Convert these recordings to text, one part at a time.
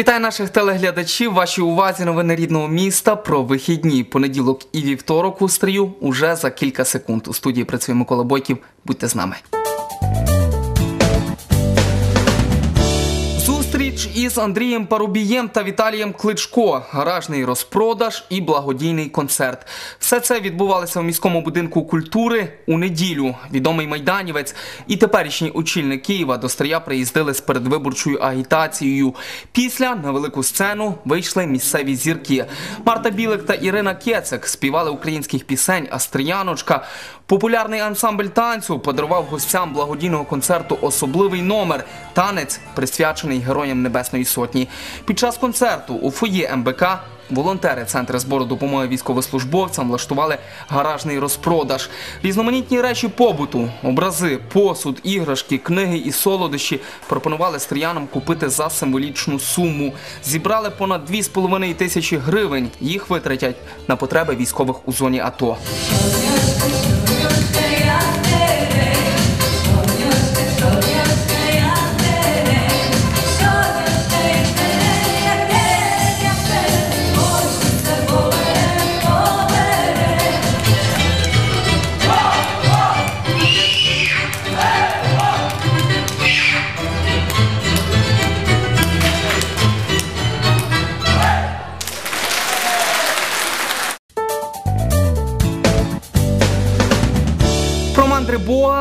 Вітаю наших телеглядачів. Вашій увазі новини рідного міста про вихідні понеділок і вівторок у стрію уже за кілька секунд. У студії працює Микола Бойків. Будьте з нами. Зустріч із Андрієм Парубієм та Віталієм Кличко, гаражний розпродаж і благодійний концерт. Все це відбувалося в міському будинку культури у неділю. Відомий майданівець і теперішній очільник Києва до Стрия приїздили з передвиборчою агітацією. Після на велику сцену вийшли місцеві зірки. Марта Білик та Ірина Кецик співали українських пісень, а Стріяночка Популярний ансамбль танцю подарував гостям благодійного концерту особливий номер танець, присвячений героям Небесної Сотні. Під час концерту у фоє МБК волонтери Центру збору допомоги військовослужбовцям влаштували гаражний розпродаж. Різноманітні речі побуту, образи, посуд, іграшки, книги і солодощі пропонували стріянам купити за символічну суму. Зібрали понад 2,5 тисячі гривень. Їх витратять на потреби військових у зоні АТО.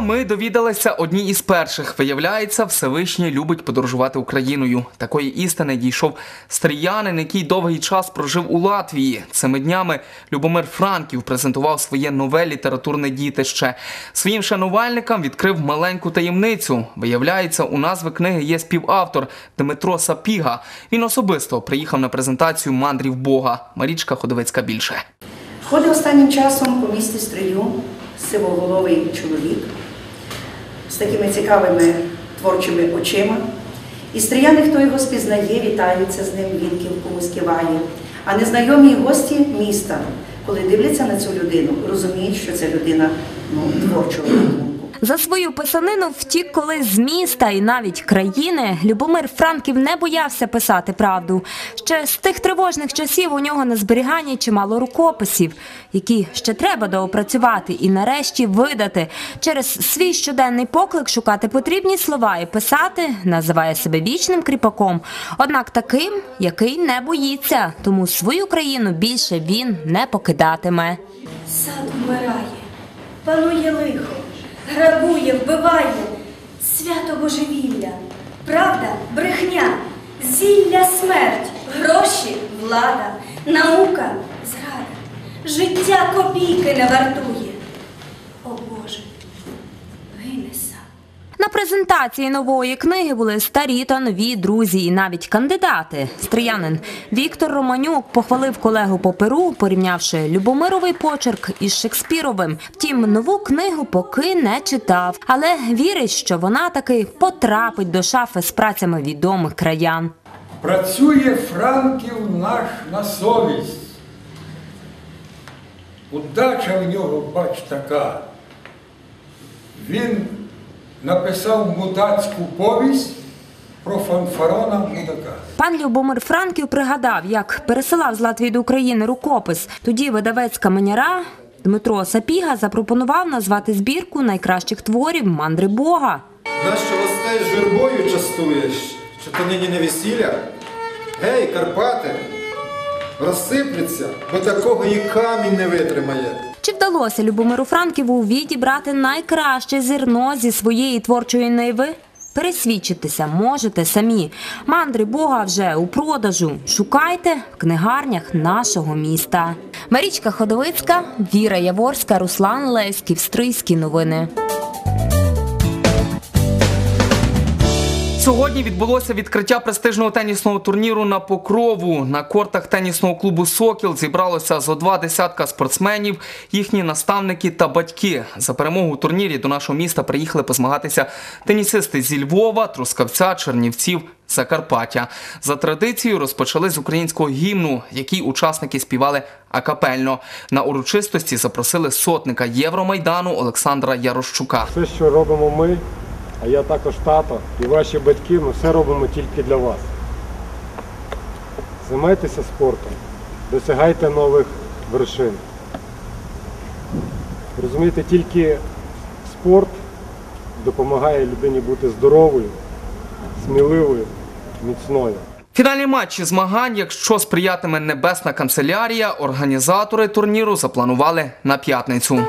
Ми довідалися одні із перших. Виявляється, Всевишній любить подорожувати Україною. Такої істини дійшов стріянин, який довгий час прожив у Латвії. Цими днями Любомир Франків презентував своє нове літературне дітище. Своїм шанувальникам відкрив маленьку таємницю. Виявляється, у назви книги є співавтор Дмитро Сапіга. Він особисто приїхав на презентацію мандрів Бога. Марічка Ходовицька більше. Ходить останнім часом по місті Стрию сивоголовий чоловік з такими цікавими творчими очима. І стріяни, хто його спізнає, вітаються з ним, він комусь киває. А незнайомі гості міста, коли дивляться на цю людину, розуміють, що це людина ну, творчого. За свою писанину втік колись з міста і навіть країни. Любомир Франків не боявся писати правду. Ще з тих тривожних часів у нього на зберіганні чимало рукописів, які ще треба доопрацювати і нарешті видати. Через свій щоденний поклик шукати потрібні слова і писати називає себе вічним кріпаком. Однак таким, який не боїться, тому свою країну більше він не покидатиме. Сад вмирає, панує лихо, грабує, вбиває, свято божевілля, правда, брехня, зілля смерть, гроші, влада, наука, зрада, життя копійки не вартує. О Боже, гине. На презентації нової книги були старі та нові друзі, і навіть кандидати. Стріянин Віктор Романюк похвалив колегу по перу, порівнявши Любомировий почерк із Шекспіровим. Втім, нову книгу поки не читав, але вірить, що вона таки потрапить до шафи з працями відомих краян. Працює Франків наш на совість. Удача в нього, бач, така. Він написав мудацьку повість про фанфарона мудака. Пан Любомир Франків пригадав, як пересилав з Латвії до України рукопис. Тоді видавець каменяра Дмитро Сапіга запропонував назвати збірку найкращих творів мандри Бога. Нащо гостей журбою частуєш? Чи то нині не весілля? Гей, Карпати, розсиплеться, бо такого і камінь не витримає. Чи вдалося Любомиру Франківу відібрати найкраще зерно зі своєї творчої ниви? Пересвідчитися можете самі. Мандри Бога вже у продажу. Шукайте в книгарнях нашого міста. Марічка Ходовицька, Віра Яворська, Руслан Леськів, Стрийські новини. Сьогодні відбулося відкриття престижного тенісного турніру на Покрову. На кортах тенісного клубу Сокіл зібралося зо два десятка спортсменів, їхні наставники та батьки. За перемогу у турнірі до нашого міста приїхали позмагатися тенісисти зі Львова, Трускавця, Чернівців. Закарпаття за традицією розпочали з українського гімну, який учасники співали акапельно. На урочистості запросили сотника Євромайдану Олександра Ярощука. Все, що робимо ми, а я також тато і ваші батьки, ми все робимо тільки для вас. займайтеся спортом, досягайте нових вершин. Розумієте, тільки спорт допомагає людині бути здоровою, сміливою, міцною. Фінальні матчі змагань, якщо сприятиме Небесна канцелярія, організатори турніру запланували на п'ятницю.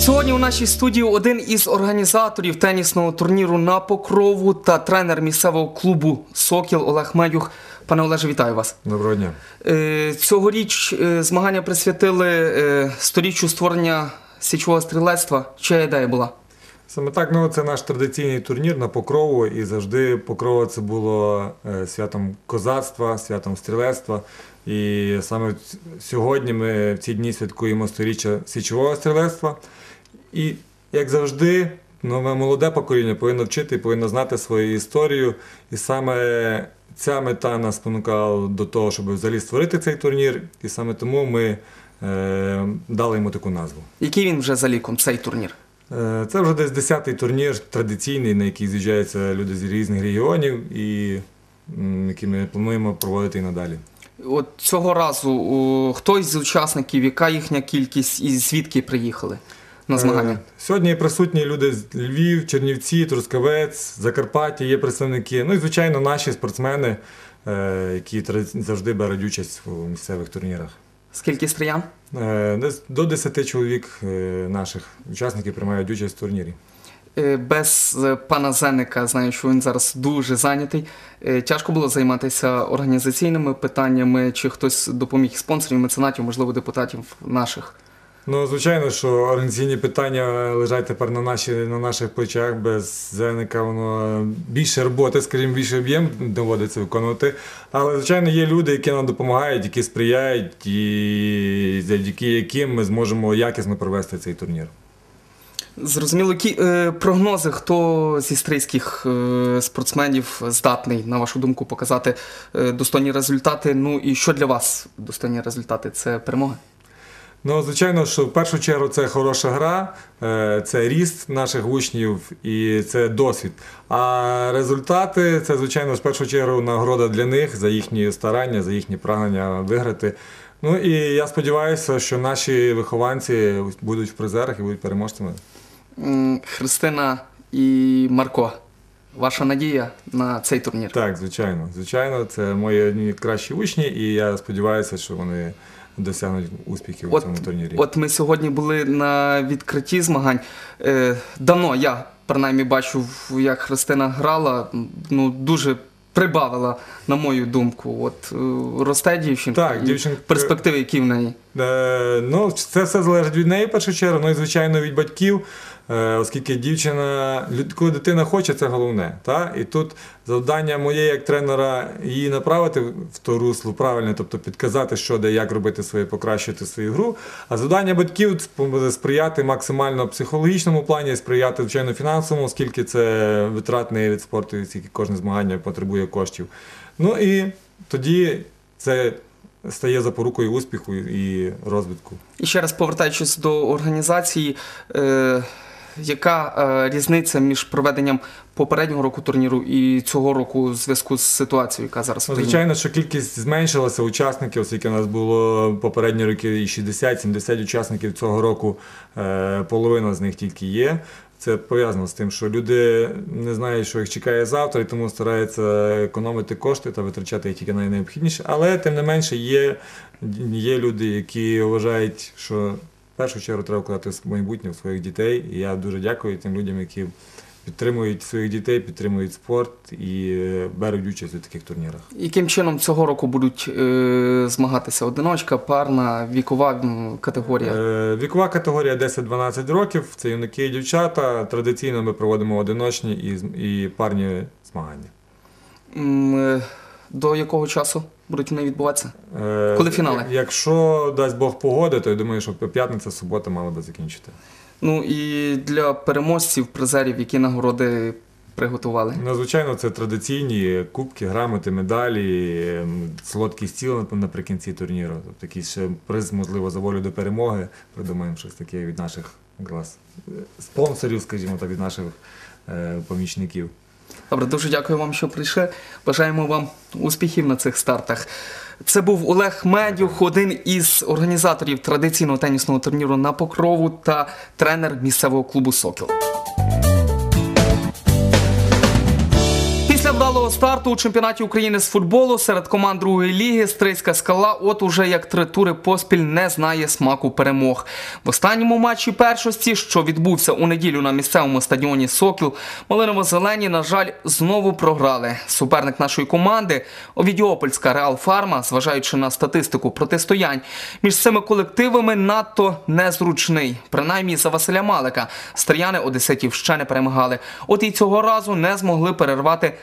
Сьогодні у нашій студії один із організаторів тенісного турніру на покрову та тренер місцевого клубу Сокіл Олег Медюх. Пане Олеже, вітаю вас. Доброго дня. Е, Цьогоріч е, змагання присвятили е, сторіччю створення січового стрілецтва. Чия ідея була? Саме так, ну це наш традиційний турнір на Покрову, і завжди Покрова це було святом козацтва, святом стрілецтва. І саме сьогодні ми в ці дні святкуємо сторіччя січового стрілецтва. І як завжди, нове молоде покоління повинно вчити, і повинно знати свою історію. І саме ця мета нас спонукала до того, щоб взагалі створити цей турнір. І саме тому ми е, дали йому таку назву. Який він вже за ліком, цей турнір? Е, Це вже десь 10-й турнір традиційний, на який з'їжджаються люди з різних регіонів і м, який ми плануємо проводити і надалі. От цього разу о, хтось з учасників, яка їхня кількість і звідки приїхали на змагання? Е, Сьогодні присутні люди з Львів, Чернівці, Трускавець, Закарпаття, є представники. Ну і звичайно, наші спортсмени, е, які завжди беруть участь у місцевих турнірах. Скільки стріян? Е, до 10 чоловік наших учасників приймають участь в турнірі. Без пана Зеника, знаю, що він зараз дуже зайнятий. Тяжко було займатися організаційними питаннями, чи хтось допоміг спонсорів, меценатів, можливо, депутатів наших. Ну, звичайно, що організаційні питання лежать тепер на, наші, на наших плечах. Без зеника воно більше роботи, скажімо, більше об'єм доводиться виконувати. Але, звичайно, є люди, які нам допомагають, які сприяють, і завдяки яким ми зможемо якісно провести цей турнір. Зрозуміло, які е, прогнози, хто зі стрийських е, спортсменів здатний, на вашу думку, показати е, достойні результати? Ну і що для вас достойні результати? Це перемоги? Ну, звичайно, що в першу чергу це хороша гра, е, це ріст наших учнів і це досвід. А результати це, звичайно, в першу чергу нагорода для них за їхні старання, за їхні прагнення виграти. Ну і я сподіваюся, що наші вихованці будуть в призерах і будуть переможцями. Христина і Марко. Ваша надія на цей турнір? Так, звичайно. Звичайно, це мої одні кращі учні, і я сподіваюся, що вони досягнуть успіхів у От, цьому турнірі. от ми сьогодні були на відкритті змагань. Е, давно я принаймні бачу, як Христина грала. Ну дуже прибавила, на мою думку. От е, росте дівчинка. Так, і дівчинка- перспективи, які в неї. Е, ну, це все залежить від неї в першу чергу, ну і звичайно від батьків, оскільки дівчина, коли дитина хоче, це головне. Та? І тут завдання моє як тренера її направити в то русло правильне, тобто підказати, що де, як робити своє, покращити свою гру. А завдання батьків сп- сприяти максимально психологічному плані, сприяти, звичайно, фінансовому, оскільки це витратний від спорту, оскільки кожне змагання потребує коштів. Ну і тоді це стає запорукою успіху і розвитку. І ще раз повертаючись до організації, е, яка е, різниця між проведенням попереднього року турніру і цього року у зв'язку з ситуацією, яка зараз в Ну, країні? звичайно, що кількість зменшилася учасників, оскільки у нас було попередні роки і 60-70 учасників цього року, е, половина з них тільки є. Це пов'язано з тим, що люди не знають, що їх чекає завтра, і тому стараються економити кошти та витрачати їх тільки на найнеобхідніше. Але тим не менше є, є люди, які вважають, що першу чергу треба вкладати в майбутнє в своїх дітей. І я дуже дякую тим людям, які підтримують своїх дітей, підтримують спорт і е, беруть участь у таких турнірах. Яким чином цього року будуть е, змагатися одиночка, парна, вікова категорія? Е, Вікова категорія 10-12 років. Це юнаки і дівчата. Традиційно ми проводимо одиночні і, і парні змагання. М, е, До якого часу будуть вони відбуватися? Е, Коли фінали? Якщо дасть Бог погоди, то я думаю, що п'ятниця, субота мали би закінчити. Ну і для переможців, призерів, які нагороди приготували. Ну, звичайно, це традиційні кубки, грамоти, медалі, солодкий стіл наприкінці турніру. Тобто якийсь ще приз, можливо, за волю до перемоги. Придумаємо щось таке від наших якраз, е, спонсорів, скажімо так, від наших е, помічників. Добре, дуже дякую вам, що прийшли. Бажаємо вам успіхів на цих стартах. Це був Олег Медюх, один із організаторів традиційного тенісного турніру на покрову та тренер місцевого клубу Сокіл. Старту у чемпіонаті України з футболу серед команд другої ліги Стрийська скала от уже як три тури поспіль не знає смаку перемог. В останньому матчі першості, що відбувся у неділю на місцевому стадіоні Сокіл, Малиново-Зелені, на жаль, знову програли. Суперник нашої команди Овідіопольська Реал Фарма, зважаючи на статистику протистоянь між цими колективами, надто незручний. Принаймні за Василя Малика стріяни одеситів ще не перемагали. От і цього разу не змогли перервати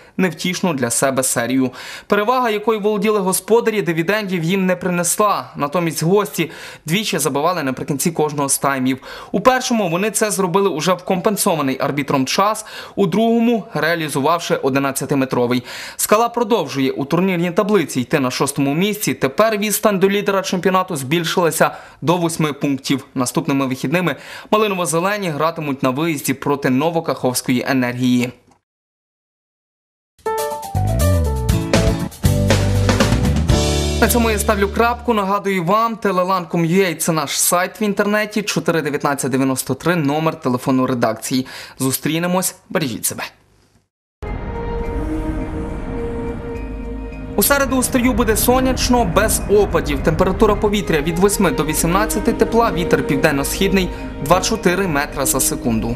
невтішну для себе серію. Перевага, якою володіли господарі, дивідендів їм не принесла. Натомість гості двічі забивали наприкінці кожного з таймів. У першому вони це зробили уже в компенсований арбітром час, у другому реалізувавши 11-метровий. Скала продовжує у турнірній таблиці йти на шостому місці. Тепер відстань до лідера чемпіонату збільшилася до восьми пунктів. Наступними вихідними малиново-зелені гратимуть на виїзді проти Новокаховської енергії. На цьому я ставлю крапку. Нагадую вам, telelan.com.ua – це наш сайт в інтернеті 41993, номер телефону редакції. Зустрінемось, бережіть себе. У середу у стрію буде сонячно, без опадів. Температура повітря від 8 до 18 тепла, вітер південно-східний 2-4 метра за секунду.